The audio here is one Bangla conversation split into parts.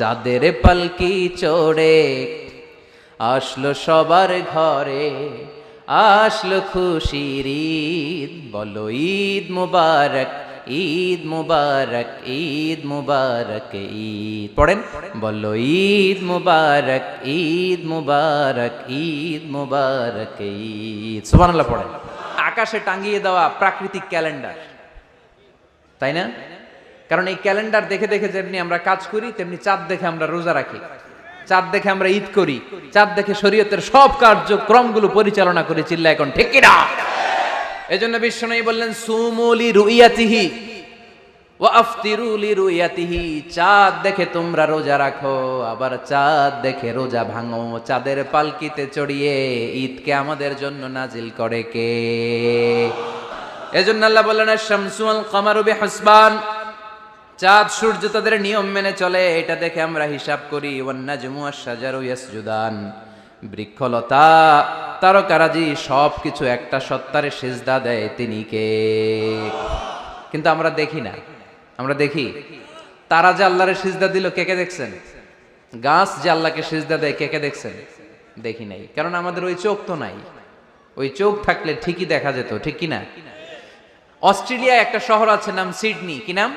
চাঁদের পালকি চড়ে আসলো সবার ঘরে, আসলো খুশির ঈদ। বলো, ঈদ মুবারক ঈদ মুবারক ঈদ মুবারক, ঈদ। পড়েন? বলো, ঈদ মুবারক ঈদ মুবারক ঈদ মুবারক, ঈদ। সুবহানাল্লাহ, পড়েন। আকাশে টাঙিয়ে দেওয়া প্রাকৃতিক ক্যালেন্ডার। তাই না? কারণ এই ক্যালেন্ডার দেখে দেখে যেমনি আমরা কাজ করি, তেমনি চাঁদ দেখে আমরা রোজা রাখি। চাঁদ দেখে আমরা ঈদ করি, চাঁদ দেখে শরীয়তের সব কার্যক্রমগুলো পরিচালনা করি চিল্লা এখন ঠিক কিনা? এই জন্য বিশ্বনবী বললেন সুমুলি রুইয়াতিহি ও আফতিরুলি রুইয়াতিহি চাঁদ দেখে তোমরা রোজা রাখো, আবার চাঁদ দেখে রোজা ভাঙো। চাঁদের পালকিতে চড়িয়ে ঈদকে আমাদের জন্য নাজিল করে কে? এজন্য আল্লাহ বললেন শামসু আল কামারু বিহাসবান। চাঁদ সূর্য তাদের নিয়ম মেনে চলে, এটা দেখে আমরা হিসাব করি, ওয়ান্নাজমু আশ-শাজারু ইয়াসজুদান। বৃক্ষলতা, তারকারাজি সব কিছু একটা সত্তারে সেজদা দেয় তিনি কে? কিন্তু আমরা দেখি না। আমরা দেখি, তারা যে আল্লাহরে সিজদা দিল, কে কে দেখছেন? গাছ যে আল্লাহকে সিজদা দেয়, কে কে দেখছেন? দেখি নাই। কারণ আমাদের ওই চোখ তো নাই। ওই চোখ থাকলে ঠিকই দেখা যেত, ঠিক কি না অস্ট্রেলিয়ায় একটা শহর আছে, নাম সিডনি। কি নাম?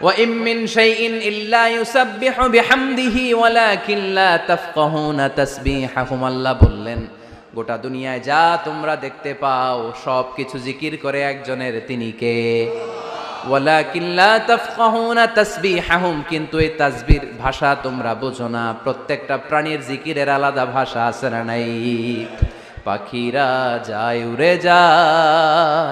وإن من شيء إلا يسبح بحمده ولكن لا تفقهون تسبيحهم আল্লাহ বললেন গোটা দুনিয়ায় যা তোমরা দেখতে পাও সব কিছু জিকির করে একজনের তিনি কে ওয়ালাকিন লা তাফকাহুনা তাসবিহাহুম কিন্তু এই তাসবির ভাষা তোমরা বোঝো না প্রত্যেকটা প্রাণীর জিকিরের আলাদা ভাষা আছে না নাই পাখিরা যায় উড়ে যায়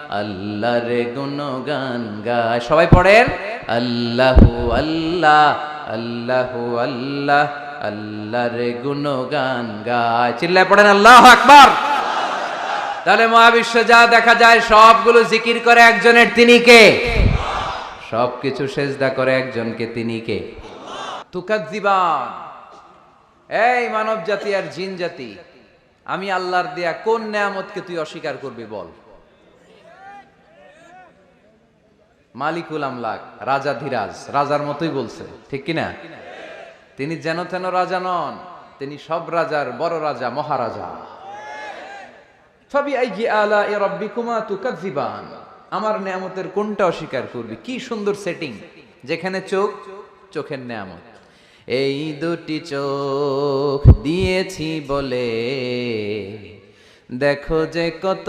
আল্লাহর গুণগান গায়। সবাই পড়েন? আল্লাহু আল্লাহ আল্লাহু আল্লাহ আল্লাহ আল্লাহর গুণগান গায়। চিল্লায় পড়েন, আল্লাহ আকবার। তাহলে মহাবিশ্ব যা দেখা যায়, সবগুলো জিকির করে একজনের তিনি কে? সবকিছু সেজদা করে একজনকে তিনি কে? তুকাদ্দিবান এই মানব জাতি আর জিন জাতি আমি আল্লাহর দেয়া কোন নেয়ামতকে তুই অস্বীকার করবি বল? মালিকুল আমলাক, রাজা ধীরাজ, রাজার মতোই বলছে, ঠিক কিনা? তিনি যেন তেন রাজা নন, তিনি সব রাজার বড় রাজা, মহারাজা। আমার নেয়ামতের কোনটা অস্বীকার করবি? কি সুন্দর সেটিং যেখানে চোখ, চোখের নেয়ামত। এই দুটি চোখ দিয়েছি বলে দেখো যে কত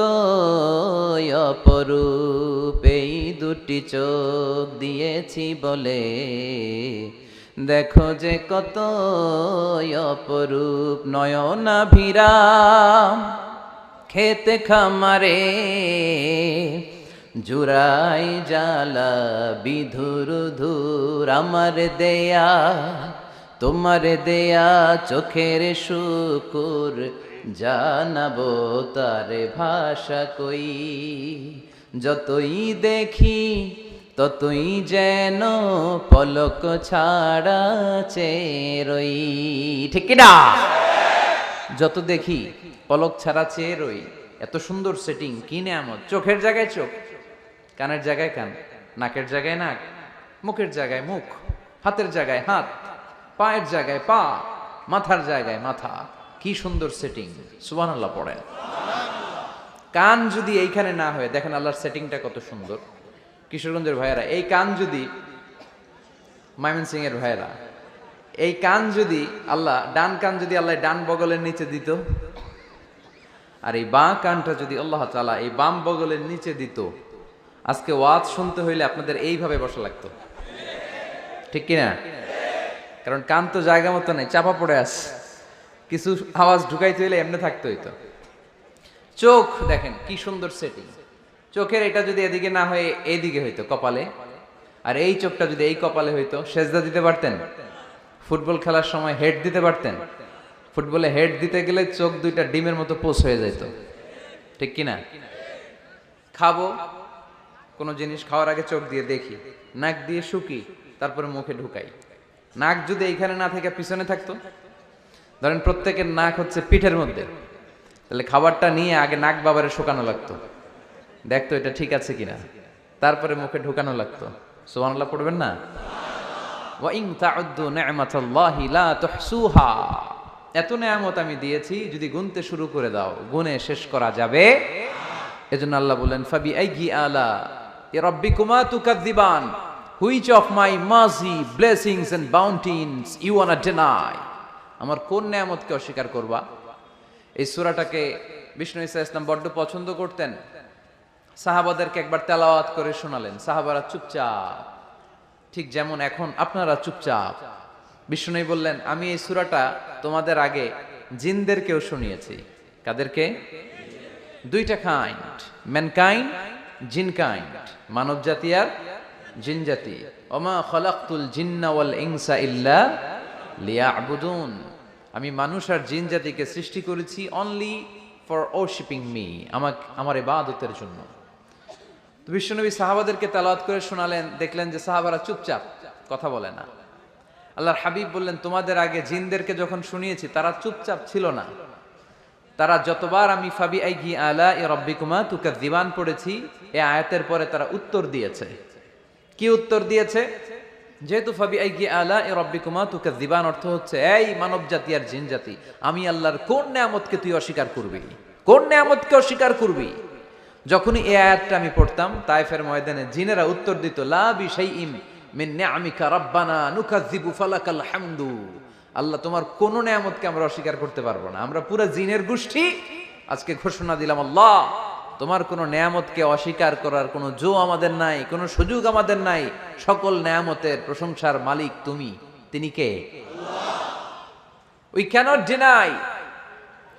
অপরূপ এই দুটি চোখ দিয়েছি বলে। দেখো যে কত অপরূপ নয়না ভিরাম খেতে খামারে জুরাই জালা বিধুর ধুর আমার দেয়া, তোমার দেয়া চোখের শুকুর জানাব তার ভাষা কই। যতই দেখি, ততই যেন পলক ছাড়া চেরই ঠিক না যত দেখি, পলক ছাড়া চেয়ে রই। এত সুন্দর সেটিং কি নেয়ামত? চোখের জায়গায় চোখ, কানের জায়গায় কান, নাকের জায়গায় নাক, মুখের জায়গায় মুখ, হাতের জায়গায় হাত, পায়ের জায়গায় পা, মাথার জায়গায় মাথা। কি সুন্দর সেটিং সুবান আল্লাহ পড়েন। কান যদি এইখানে না হয়, দেখেন আল্লাহর সেটিংটা কত সুন্দর। কিশোরগঞ্জের ভাইয়েরা, এই কান যদি ময়মনসিং এর ভাইয়েরা, এই কান যদি আল্লাহ, ডান কান যদি আল্লাহ ডান বগলের নিচে দিত, আর এই বাঁ কানটা যদি আল্লাহ তালা এই বাম বগলের নিচে দিত, আজকে ওয়াজ শুনতে হইলে আপনাদের এইভাবে বসা লাগতো। ঠিক কিনা? কারণ কান তো জায়গা মতো নেই, চাপা পড়ে আছে। কিছু আওয়াজ ঢুকাইতে হইলে এমনি থাকতে হইতো। চোখ দেখেন, কি সুন্দর সেটিং চোখের এটা যদি এদিকে না হয়ে, এইদিকে হইতো কপালে। আর এই চোখটা যদি এই কপালে হইতো, সেজদা দিতে পারতেন? ফুটবল খেলার সময় হেড দিতে পারতেন? ফুটবলে হেড দিতে গেলে চোখ দুইটা ডিমের মতো পোষ হয়ে যেত ঠিক কিনা খাব, কোনো জিনিস খাওয়ার আগে চোখ দিয়ে দেখি। নাক দিয়ে শুকি, তারপরে মুখে ঢুকাই। নাক যদি এইখানে না থেকে পিছনে থাকতো ধরেন প্রত্যেকের নাক হচ্ছে পিঠের মধ্যে। তাহলে খাবারটা নিয়ে আগে নাক বাবারে শুকানো লাগতো। দেখতো এটা ঠিক আছে কিনা। তারপরে মুখে ঢুকানো লাগতো। সুবহানাল্লাহ পড়বেন না? এত নেয়ামত আমি দিয়েছি, যদি গুনতে শুরু করে দাও, গুনে শেষ করা যাবে। এজন্য আল্লাহ বলেন ফাবি আইগি আলা এ রব্বিকুমা তুকাদ্দিবান which of my majesty blessings and bounties you wanna deny. আমার কোন নেয়ামতকে অস্বীকার করবা? এই সূরাটাকে বিষ্ণু ইসা ইসলাম বড্ড পছন্দ করতেন। সাহাবাদেরকে একবার তেলাওয়াত করে শোনালেন। সাহাবারা চুপচাপ, ঠিক যেমন এখন আপনারা চুপচাপ। বিষ্ণু বললেন, আমি এই সুরাটা তোমাদের আগে জিনদেরকেও শুনিয়েছি। কাদেরকে? দুইটা কাইন্ড ম্যানকাইন্ড জিন কাইন্ড মানব জাতি আর জিন জাতি ওমা খলাকতুল জিন্না ওয়াল ইনসা ইল্লা লিয়াবুদুন। আমি মানুষ আর জিন জাতিকে সৃষ্টি করেছি অনলি ফর ওরশিপিং মি আমাক, আমার ইবাদতের জন্য। তো বিশ্বনবী সাহাবাদেরকে তালাত করে শোনালেন, দেখলেন যে সাহাবারা চুপচাপ কথা বলে না। আল্লাহর হাবিব বললেন, তোমাদের আগে জিনদেরকে যখন শুনিয়েছি, তারা চুপচাপ ছিল না। তারা যতবার আমি ফাবি আইগি আলা এ রব্বিকুমা তুকা দিবান পড়েছি, এ আয়াতের পরে তারা উত্তর দিয়েছে। কি উত্তর দিয়েছে? যেহেতু ফাবি আইগি আলা এ রব্বিকুমা তুকা দিবান অর্থ হচ্ছে, এই মানব জাতি আর জিন জাতি আমি আল্লাহর কোন নেয়ামতকে তুই অস্বীকার করবি? কোন নেয়ামতকে অস্বীকার করবি? যখনই এই আয়াতটা আমি পড়তাম তাইফের ময়দানে জিনেরা উত্তর দিত, লা বিশাইইম মিন নিআমিকা রাব্বানা নুকাযযিবু ফালাকাল হামদু। আল্লাহ, তোমার কোন নেয়ামতকে আমরা অস্বীকার করতে পারব না। আমরা পুরো জিনের গোষ্ঠী আজকে ঘোষণা দিলাম, আল্লাহ তোমার কোনো নেয়ামতকে অস্বীকার করার কোনো জো আমাদের নাই কোনো সুযোগ আমাদের নাই। সকল নেয়ামতের প্রশংসার মালিক তুমি। তিনি কে? We can't deny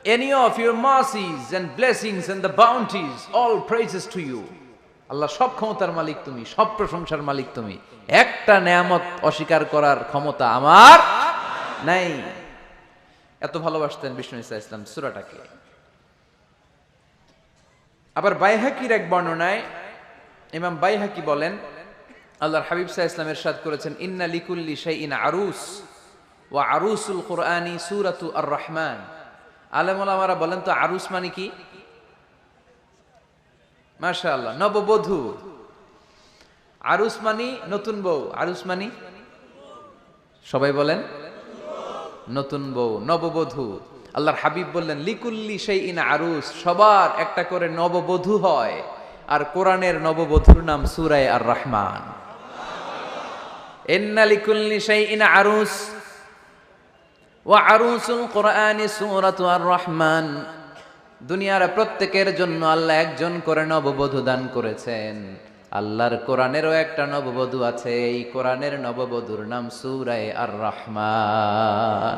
any of your mercies and blessings and the bounties, all praises to you. Allah সব ক্ষমতার মালিক তুমি সব প্রশংসার মালিক তুমি। একটা নেয়ামত অস্বীকার করার ক্ষমতা আমার নাই। এত ভালোবাসতেন বিষ্ণু ইসা ইসলাম সুরাটাকে আবার বাইহাকির এক বর্ণনায় ইমাম বাইহাকি বলেন, আল্লাহর হাবিব সাহা ইসলামের সাদ করেছেন, ইন্না লিকুল্লি শাইইন আরুস, ওয়া আরুসুল কোরআনি সুরাতু আর রহমান আলেমুলামারা বলেন তো আরুস মানে কি? মাশা আল্লাহ নববধূ। আরুস মানি নতুন বউ, আরুস মানি? সবাই বলেন, নতুন বউ, নববধূ। আল্লাহর হাবিব বললেন, লিকুল্লি সেই ইন আরুস, সবার একটা করে নববধূ হয়। আর কোরআনের নববধূর নাম সুরায় আর রহমান এন্না লিকুল্লি সেই ইন আরুস, ওয়া আরুসুল কোরআনি সূরাতু আর রহমান দুনিয়ার প্রত্যেকের জন্য আল্লাহ একজন করে নববধূ দান করেছেন। আল্লাহর কোরআনেরও একটা নববধূ আছে, এই কোরআনের নববধূর নাম সূরায়ে আর রহমান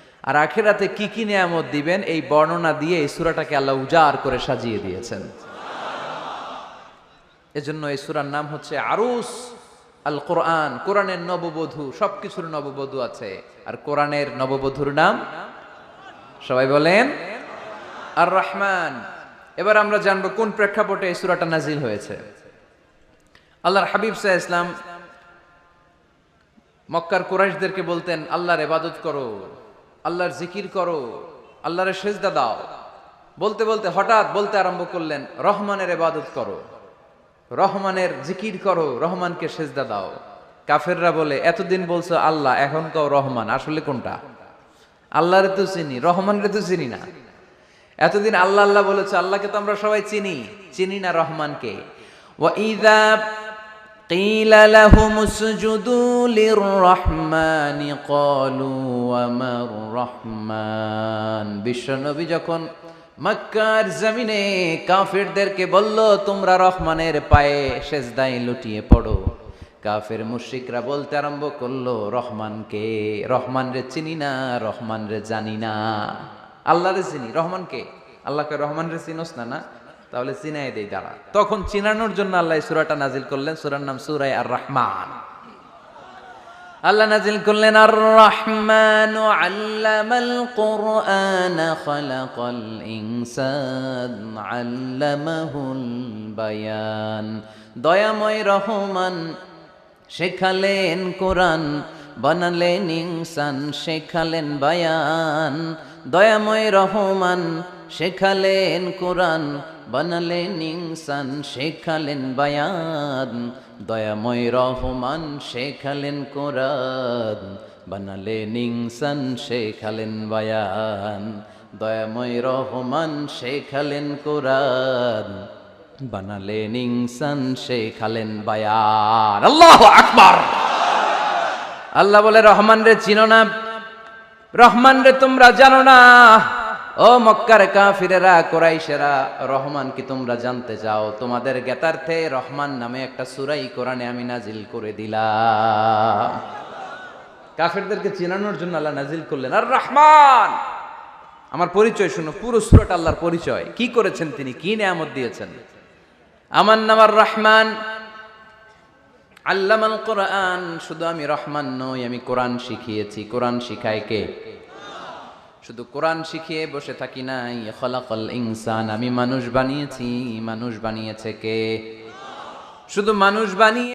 আর আখেরাতে কি কি নিয়ামত দিবেন এই বর্ণনা দিয়ে এই সুরাটাকে আল্লাহ উজাড় করে সাজিয়ে দিয়েছেন। এজন্য এই সুরার নাম হচ্ছে আরুস আল কোরআন কোরআনের নববধূ, সবকিছুর নববধূ আছে। আর কোরআনের নববধূর নাম? সবাই বলেন? আর রহমান এবার আমরা জানব কোন প্রেক্ষাপটে এই সুরাটা নাজিল হয়েছে। আল্লাহর হাবিব সাহ ইসলাম মক্কার কুরাইশদেরকে বলতেন, আল্লাহর এবাদত করো। আল্লাহর জিকির করো আল্লাহরের সেজদা দাও। বলতে বলতে হঠাৎ বলতে আরম্ভ করলেন, রহমানের এবাদত করো, রহমানের জিকির করো, রহমানকে সেজদা দাও। কাফেররা বলে, এতদিন বলছো আল্লাহ, এখন কও রহমান, আসলে কোনটা? আল্লাহরে তো চিনি, রহমানরে তো চিনি না। এতদিন আল্লাহ আল্লাহ বলেছে, আল্লাহকে তো আমরা সবাই চিনি চিনি না রহমানকে। ওয়া ইদা قيل لهم اسجدوا للرحمن قالوا وما الرحمن বিশ্বনবী যখন মক্কার জমিনে কাফেরদেরকে বলল তোমরা রহমানের পায়ে সেজদায় লুটিয়ে পড়ো কাফের মুশরিকরা বলতে আরম্ভ করলো রহমানকে রহমান রে চিনি না রহমান রে জানি না আল্লাহ রে চিনি রহমানকে আল্লাহকে রহমান রে চিনোস না না তাহলে চিনাই দেই দাঁড়া তখন চিনানোর জন্য আল্লাহ সুরাটা নাজিল করলেন, সুরার নাম সূরায়ে আর রহমান আল্লাহ নাজিল করলেন আর রহমান আল্লামাল কোরআন খালাকাল ইনসান আল্লামাহুল বায়ান। দয়াময় রহমান শেখালেন কোরআন, বানালেন ইনসান শেখালেন বায়ান। দয়াময় রহমান শেখালেন কোরআন, বানালেন ইনসান, শেখালেন বায়ান। দয়াময় রহমান, শেখালেন কোরআন। বানালেন ইনসান, শেখালেন বায়ান। দয়াময় রহমান, শেখালেন কোরআন। বানালেন ইনসান, শেখালেন বায়ান। আল্লাহ আকবার! আল্লাহ বলে রহমান রে চিনো না। রহমান রে তোমরা জানো না। ও মক্কার কাফিরেরা, কোরাইশেরা, রহমান কি তোমরা জানতে চাও? তোমাদের জ্ঞাতার্থে রহমান নামে একটা সুরাই কোরআনে আমি নাজিল করে দিলাম। কাফেরদেরকে চেনানোর জন্য আল্লাহ নাজিল করলেন, আর রহমান, আমার পরিচয় শুনো, পুরো সুরাটা আল্লাহর পরিচয়। কি করেছেন তিনি? কি নেয়ামত দিয়েছেন? আমার নাম আর রহমান। আল্লামাল কোরআন, শুধু আমি রহমান নই, আমি কোরআন শিখিয়েছি। কোরআন শিখায় কে? শুধু কোরআন শিখিয়ে বসে থাকি নাই। খলাকল ইনসান, আমি মানুষ বানিয়েছি। মানুষ বানিয়েছে কে? শুধু মানুষ বানিয়ে